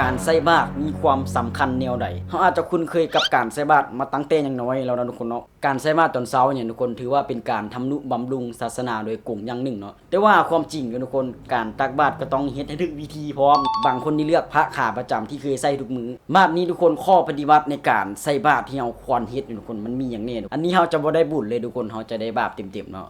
การใส่บาตรมีความสำคัญแนวใดเขาอาจจะคุ้นเคยกับการใส่บาตรมาตั้งแต่ยังน้อยแล้วนะทุกคนเนาะ การใส่บาตรตอนเช้าเนี่ยทุกคนถือว่าเป็นการทำนุบำรุงศาสนาโดยกลุ่มอย่างหนึ่งเนาะ แต่ว่าความจริงนี่ทุกคนการตักบาตรก็ต้องเฮ็ดให้ถึกวิธีพร้อม บางคนที่เลือกพระขาประจำที่เคยใส่ทุกมือมาบนี้ทุกคนข้อปฏิบัติในการใส่บาตรที่เราควรเฮ็ดเนี่ทุกคนมันมีอย่างแน่อันนี้เราจะบ่ได้บุญเลยทุกคนเราจะได้บาปเต็มๆเนาะ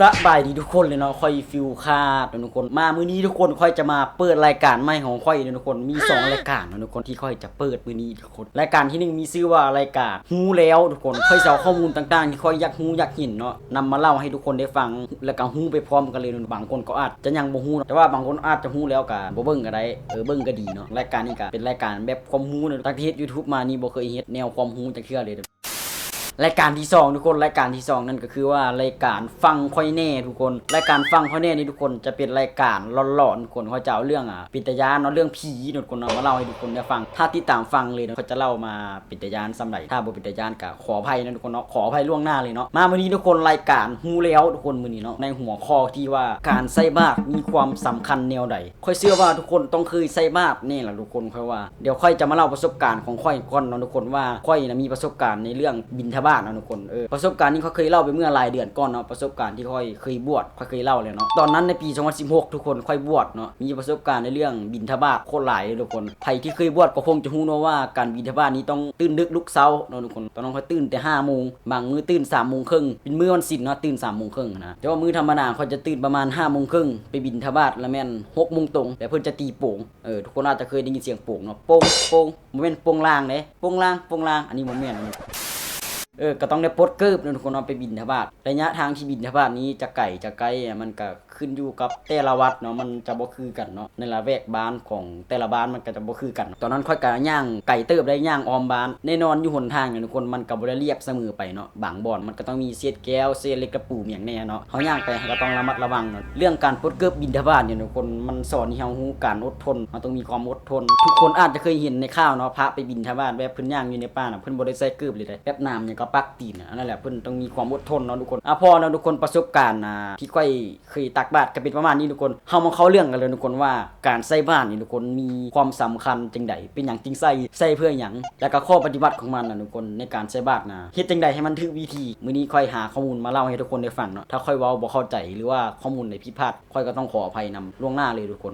สบายดีทุกคนเลยเนาะค่อยฟิลคาดทุกคน มามื้อนี้ทุกคนค่อยจะมาเปิดรายการใหม่ของค่อยทุกคนมี2รายการเนาะทุกคนที่ค่อยจะเปิดมื้อนี้ทุกคนรายการที่หนึ่งมีชื่อว่ารายการฮู้แล้วทุกคนค่อยเอาข้อมูลต่างๆที่ค่อยอยากฮู้อยากเห็นเนาะนำมาเล่าให้ทุกคนได้ฟังแล้วก็ฮู้ไปพร้อมกันเลยบางคนก็อาจจะยังบ่ฮู้แต่ว่าบางคนอาจจะฮู้แล้วก็บ่เบิ่งก็ได้เออเบิ่งก็ดีเนาะรายการนี้ก็เป็นรายการแบบความรู้นะตั้งแต่เฮ็ด YouTube มานี่บ่เคยเฮ็ดแนวความรู้จักเทื่อเลย รายการที่สองทุกคนรายการที่สองนั่นก็คือว่ารายการฟังค่อยแน่ทุกคน รายการฟังค่อยแน่นี่ทุกคนจะเป็นรายการหลอนๆทุกคนเขาจะเอาเรื่องอะปิตยานเนาะเรื่องผีเนาะทุกคนเอามาเล่าให้ทุกคนได้ฟัง ถ้าติดตามฟังเลยเนาะเขาจะเล่ามาปิตยานสำหรับถ้าบ่ปิตยานก็ขออภัยนะทุกคนเนาะขออภัยล่วงหน้าเลยเนาะมาวันนี้ทุกคนรายการฮู้แล้วทุกคนมื้อนี้เนาะในหัวข้อที่ว่าการใส่บาตรมีความสำคัญแนวใดค่อยเชื่อว่าทุกคนต้องเคยใส่บาตรนี่แหละทุกคนค่อยว่าเดี๋ยวค่อยจะมาเล่าประสบการณ์ของค่อยก่อนเนาะทุกคนว่าค่อยนะมีประสบการณ์ในเรื่องบินทบาทเนาะทุกคนเออประสบการณ์นี้เขาเคยเล่าไปเมื่อหลายเดือนก่อนเนาะประสบการณ์ที่ค่อยเคยบวชค่อยเคยเล่าเลยเนาะตอนนั้นในปี 2016 ทุกคนค่อยบวชเนาะมีประสบการณ์ในเรื่องบินทบาทโคตรหลายทุกคนใครที่เคยบวชก็คงจะรู้เนาะว่าการบินทบาทนี้ต้องตื่นดึกลุกเช้าเนาะทุกคนตอนนั้นค่อยตื่นแต่5โมงบางมื้อตื่น3โมงครึ่งเป็นมื้อวันศิลป์เนาะตื่น3โมงครึ่งนะแต่ว่ามื้อธรรมดาเขาจะตื่นประมาณ5โมงครึ่งไปบินทบาทแล้วแม่น6โมงตรงแต่เพิ่นจะตีโป่งเออทุกคนอาจจะเคยได้ยินเสียงโป่งเนาะโป่งโป่งบ่แม่นโป่งลางเด้โป่งลางโป่งลางอันนี้บ่แม่นอันนี้เออก็ต้องได้ปลดเกิบนทุกคนเอาไปบินทบาทระยะทางที่บินทบาทนี้จะไก่จะไกลอะมันก็ขึ้นอยู่กับแต่ละวัดเนาะมันจะบ่คือกันเนาะในละแวกบ้านของแต่ละบ้านมันก็จะบ่คือกัน ตอนนั้นค่อยกะย่างไก่เติบได้ย่างออมบ้านแน่นอนอยู่หนทางเนี่ยทุกคนมันก็บ่ได้เรียบเสมอไปเนาะบางบ่อนมันก็ต้องมีเศษแก้วเศษเล็กกระปูมอย่างแน่เนาะเฮาย่างไปก็ต้องระมัดระวังเนาะเรื่องการปลดเกิบบินทบาทเนี่ยทุกคนมันสอนให้เฮารู้การอดทนเราต้องมีความอดทน ทุกคนอาจจะเคยเห็นในข่าวเนาะพระไปบินทบาทแบบเพิ่นย่างอยู่ในป่าน่ะเพิ่นบ่ได้ใส่เกิบเลยเด้แบบน้ำเนี่ยก็ปักตีนนั่นแหละเพิ่นต้องมีความอดทนเนาะทุกคนอะพอเนาะทุกคนประสบการณ์อ่าที่ค่อยเคยตักบาตรก็เป็นประมาณนี้ทุกคนเฮามาเข้าเรื่องกันเลยทุกคนว่าการใส่บาตรนี่ทุกคนมีความสำคัญจังใดเป็นหยังจริงใส่ใส่เพื่อหยังแล้วก็ข้อปฏิบัติของมันน่ะทุกคนในการใส่บาตรนะเฮ็ดจังใดให้มันถูกวิธีมื้อนี้ค่อยหาข้อมูลมาเล่าให้ทุกคนได้ฟังเนาะถ้าค่อยเว้าบ่เข้าใจหรือว่าข้อมูลไหนผิดพลาดค่อยก็ต้องขออภัยนำล่วงหน้าเลยทุกคน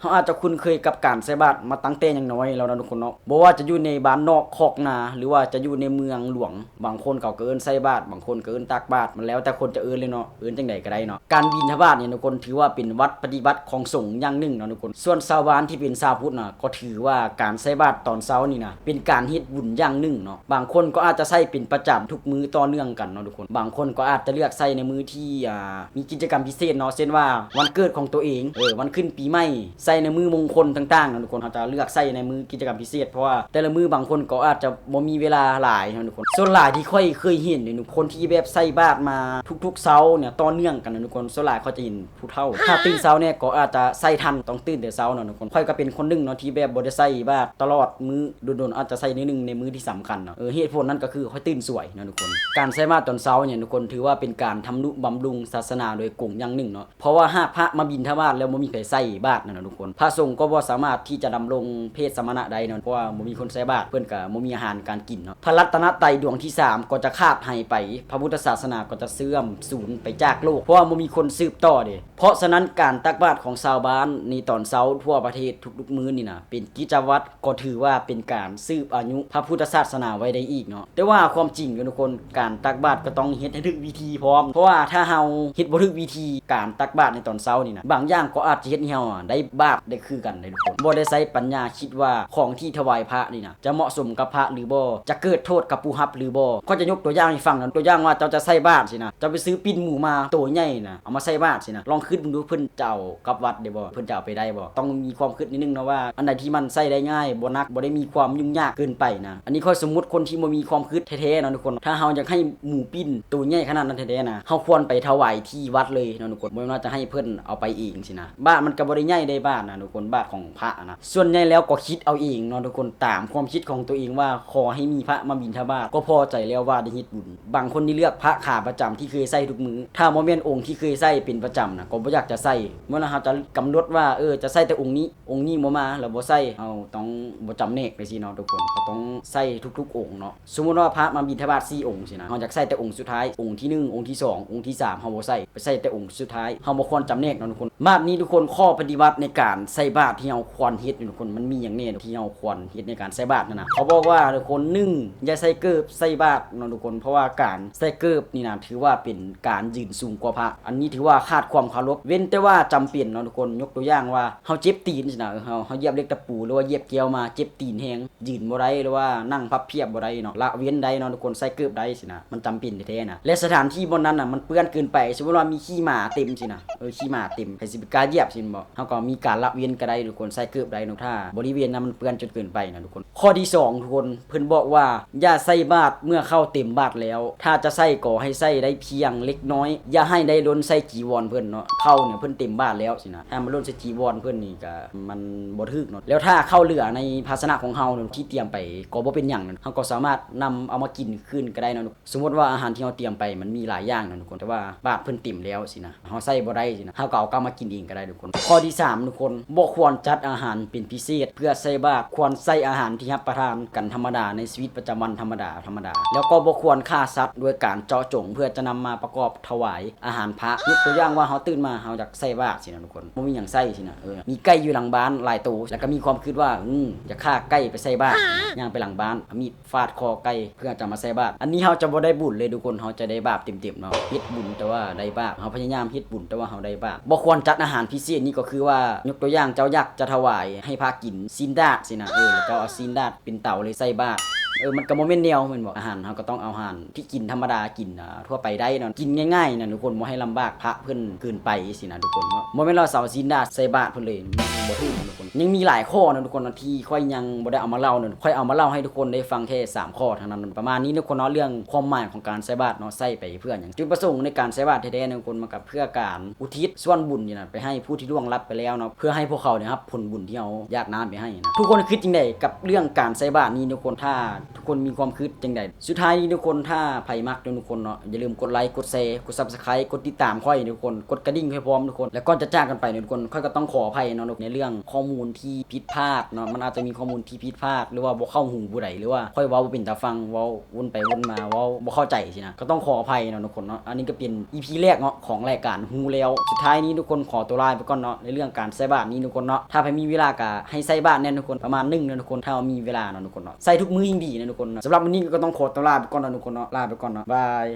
เขาอาจจะคุ้นเคยกับการใส่บาตรมาตั้งแต่ยังน้อยแล้วนะทุกคนเนาะบ่ว่าจะอยู่ในบ้านนอกคอกนา หรือว่าจะอยู่ในเมืองหลวง บางคนเขาก็เอิ้นใส่บาตรบางคนก็เอิ้นตักบาตรมันแล้วแต่คนจะเอิ้นเลยเนาะเอิ้นจังใดก็ได้เนาะการบิณฑบาตเนี่ยทุกคนถือว่าเป็นวัดปฏิบัติของสงฆ์อย่างหนึ่งเนาะทุกคน ส่วนชาวบ้านที่เป็นชาวพุทธน่ะก็ถือว่าการใส่บาตรตอนเช้านี่นะเป็นการเฮ็ดบุญอย่างหนึ่งเนาะบางคนก็อาจจะใส่เป็นประจำทุกมื้อต่อเนื่องกันเนาะทุกคน บางคนก็อาจจะเลือกใส่ในมื้อที่อ่ามีกิจกรรมพิเศษเนาะเช่นว่า วันเกิดของตัวเองเออวันขึ้นปีใหม่ใส่ในมือมงคลต่างๆนะทุกคนเขาจะเลือกใส่ในมือกิจกรรมพิเศษเพราะว่าแต่ละมือบางคนก็อาจจะบ่มีเวลาหลายนะทุกคน ส่วนหลายที่ค่อยเคยเห็นเนี่ยทุกคนที่แบบใส่บาตรมาทุกๆเช้าเนี่ยต่อเนื่องกันนะทุกคนส่วนหลายเขาจะเห็นผู้เฒ่า ถ้าตื่นเช้าเนี่ยก็อาจจะใส่ทันต้องตื่นแต่เช้าเนาะทุกคนค่อยก็เป็นคนนึงเนาะที่แบบบ่ได้ใส่บาตรตลอดมือโดนๆอาจจะใส่นิดนึงในมือที่สำคัญเนาะเออเหตุผลนั้นก็คือค่อยตื่นสวยนะทุกคน การใส่บาตรตอนเช้าเนี่ยทุกคนถือว่าเป็นการทำนุบำรุงศาสนาโดยกลุ่มอย่างหนึ่งเนาะเพราะว่าหากพระมาบิณฑบาตแล้วบ่มีใครใส่บาตรนั่นนะทุกคนพระสงฆ์ก็บ่สามารถที่จะดำรงเพศสมณะใดเนาะเพราะว่าบ่มีคนใส่บาตรเพิ่นก็บ่มีอาหารการกินเนาะพระรัตนตรัยดวงที่สามก็จะคาดหายไป พระพุทธศาสนาก็จะเสื่อมสูญไปจากโลก เพราะว่าบ่มีคนสืบต่อเด้เพราะฉะนั้นการตักบาตรของชาวบ้านในตอนเช้าทั่วประเทศทุกๆมื้อนี่นะเป็นกิจวัตรก็ถือว่าเป็นการสืบอายุพระพุทธศาสนาไว้ได้อีกเนาะแต่ว่าความจริงทุกคนการตักบาตรก็ต้องเฮ็ดให้ถึกวิธีพร้อม เพราะว่าถ้าเฮาเฮ็ดบ่ถึกวิธีการตักบาตรในตอนเช้านี่นะบางอย่างก็อาจจะเฮ็ดให้เฮาได้บาปได้คือกันเลยทุกคนบ่ได้ใช้ปัญญาคิดว่าของที่ถวายพระนี่นะจะเหมาะสมกับพระหรือบ่จะเกิดโทษกับผู้รับหรือบ่ก็จะยกตัวอย่างให้ฟังนะตัวอย่างว่าเจ้าจะใส่บาตรสินะจ้าไปซื้อปิ้นหมูมาตัวใหญ่นะเอามาใส่บาตรสินะลองคิดดูเพิ่นเจะเอากับวัดได้บ่เพิ่นจะเอาไปได้บ่ต้องมีความคิดนิดนึงนะว่าอันใดที่มันใส่ได้ง่ายบ่นักบ่ได้มีความยุ่งยากเกินไปนะอันนี้ค่อยสมมุติคนที่บ่มีความคิดแท้ๆนะทุกคน ถ้าเฮาอยากให้หมูปิ้นตัวใหญ่ขนาดนั้นแท้ๆนะเฮาควรไปถวายที่วัดเลยนะทุกคนบ่แม่นว่าจะให้เพิ่นเอาไปเองสินะบ้านมันก็บ่ได้ใหญ่ได้บ้านทนะทุกคนบาทของพระนะส่วนใหญ่แล้วก็คิดเอาเองเนาะทุกคนตามความคิดของตัวเองว่าขอให้มีพระมาบิณฑบาตก็พอใจแล้วว่าได้ฮ็ดบุญบางคนที่เลือกพระขาประจำที่เคยใส่ทุกมือถ้าโมเมนองค์ที่เคยใส่เป็นประจำนะก็บ่อยากจะใส่เมื่อเราจะกำหนดว่าเออจะใส่แต่องค์นี้ องค์นี้บ่มาแล้วบ่ใส่เอาต้องบ่จำเนกไปสิเนาะทุกคนเขาต้องใส่ทุกๆ องค์เนาะสมมุติว่าพระมาบิณฑบาต4องค์สินะเราอยากใส่แต่องค์สุดท้ายองค์ที่หนึ่งองค์ที่สององค์ที่สามเฮาบ่ใส่ไปใส่แต่องค์สุดท้ายเฮาบ่ควรจำเนกเนาะทุกคนบาทนี้ทุกคนข้อปฏิบัติในการการใส่บาตรที่เฮาควรเฮ็ดนี่ทุกคนมันมีอย่างแน่ที่เฮาควรเฮ็ดในการใส่บาตรนั่นนะเขาบอกว่าทุกคนหนึ่งอย่าใส่เกิบใส่บาตรนะทุกคน เพราะว่าการใส่เกิบนี่นะถือว่าเป็นการยืนสูงกว่าพระ อันนี้ถือว่าขาดความเคารพเว้นแต่ว่าจำเป็นนะทุกคนยกตัวอย่างว่าเฮาเจ็บตีนสินะเออเฮาเฮาเหยียบเล็กตะปูหรือว่าเหยียบเกลียวมาเจ็บตีนแฮงยืนบ่ได้หรือว่านั่งพับเพียบบ่ได้เนาะละเว้นได้เนาะทุกคนใส่เกิบได้สินะมันจำเป็นแท้ๆนะและสถานที่บนนั้นน่ะมันเปื้อนเกินไปสมมุติว่ามีขี้หมาเต็มสินะเออขี้หมาเต็มใครสิไปกาเหยียบสิบ่เฮาก็มีการละเว้นก็ได้ทุกคนใส่เกิบได้นาะถ้าบริเวณนั้นมันเปื้อนจนเกินไปนะทุกคน ข้อที่สองทุกคนเพิ่นบอกว่าอย่าใส่บาตรเมื่อเข้าเต็มบาตรแล้ว ถ้าจะใส่ก็ให้ใส่ได้เพียงเล็กน้อย อย่าให้ได้ล้นใส่จีวรเพิ่นเนาะเข้าเนี่ยเพิ่นเต็มบาตรแล้วสินะถ้ามันล้นใส่จีวรเพิ่นนี่ก็มันบ่ถึกเนาะแล้วถ้าเข้าเหลือในภาชนะของเฮาที่เตรียมไปก็บ่เป็นหยังนั่นเฮาก็สามารถนำเอามากินคืนก็ได้นะสมมติว่าอาหารที่เฮาเตรียมไปมันมีหลายอย่างนะทุกคนแต่ว่าบาตรเพิ่นเต็มแล้วสินะเฮาใส่บ่ได้สินะเฮาก็เอากลับมากินเองก็ได้ทุกคน ข้อที่สามทุกคนบ่ควรจัดอาหารเป็นพิเศษ เพื่อใส่บาตรควรใส่อาหารที่รับประทานกันธรรมดาในชีวิตประจำวันธรรมดาธรรมดา แล้วก็บ่ควรฆ่าสัตว์ด้วยการเจาะจง เพื่อจะนำมาประกอบถวายอาหารพระยกตัวอย่างว่าเฮาตื่นมาเฮาอยากใส่บาตรสินะทุกคนบ่มีหยังใส่สินะเออมีไก่อยู่หลังบ้านหลายตัวแล้วก็มีความคิดว่าอืมจะฆ่าไก่ไปใส่บาตรย่างไปหลังบ้านมีฟาดคอไก่เพื่อจะมาใส่บาตรอันนี้เฮาจะบ่ได้บุญเลยทุกคนเฮาจะได้บาปเต็มๆเนาะเฮ็ดบุญแต่ว่าได้บาปเฮาพยายามเฮ็ดบุญแต่ว่าเฮาได้บาปบ่ควรจัดอาหารพิเศษนี่ก็คือว่ายกตัวอย่างเจ้ายักษ์จะถวายให้พระกินซินดาสินะเออแล้วก็เอาซินดาเป็นเต่าเลยใส่บาตร เออมันก็บ่แม่นแนวม่นบอกอาหารเราก็ต้องเอาอาหารที่กินธรรมดากินอ่ทั่วไปได้นะกินง่ายๆนะทุกคนบ่ให้ลำบากพระเพิ่นเกินไปสินะทุกคนว่าบ่แม่นเราเสาซินดาใส่บาตรเพิ่นเลยบ่ถูกทุกคนยังมีหลายข้อนะทุกคนที่ค่อยยังบ่ได้เอามาเล่าเนาะค่อยเอามาเล่าให้ทุกคนได้ฟังแค่สามข้อเท่านั้นประมาณนี้ทุกคนเนาะเรื่องความหมายของการใส่บาตรเนาะใส่ไปเพื่อหยังจุดประสงค์ในการใส่บาตรแท้ๆนทุกคนมันกับเพื่อการอุทิศส่วนบุญนี่นะไปให้ผู้ที่ล่วงลับไปแล้วเนาะเพื่อให้พวกเขาเนี่ยครับผลบุญที่เอาญาติน้ำไปให้นะทุกคนคิดจังไดกับเรื่องการใส่บาตรนี้ทุกคนถ้าทุกคนมีความคิดจังไดสุดท้ายนี้ทุกคนถ้าไผมักทุกคนเนาะอย่าลืมกดไลค์กดแชร์กด Subscribe กดติดตามค่อยทุกคนกดกระดิ่งให้พร้อมทุกคนแล้วก่อนจะจ้ากกันไปทุกคนค่อยก็ต้องขออภัยเนาะในเรื่องข้อมูลที่ผิดพลาดเนาะมันอาจจะมีข้อมูลที่ผิดพลาดหรือว่าบ่เข้าหูผู้ใดหรือว่าค่อยเว้าบ่เป็นตาฟังเว้าวนไปวนมาเว้าบ่เข้าใจสินะก็ต้องขออภัยเนาะทุกคนเนาะอันนี้ก็เป็น EP แรกเนาะของรายการฮูแล้วสุดท้ายนี้ทุกคนขอตัวลาไปก่อนเนาะในเรื่องการใส่บาตรนี้ทุกคนเนาะถ้าใครมีเวลาก็ให้ใส่บาตรแน่ทุกคนประมาณหนึงนะทุกคนถ้ามีเวลาเนาะทุกคนเนาะใส่ทุกมื้อยิ่งดีนะทุกคนนะสำหรับวันนี้ก็ต้องขอตัวลาไปก่อนนะทุกคนเนาะลาไปก่อนเนาะบาย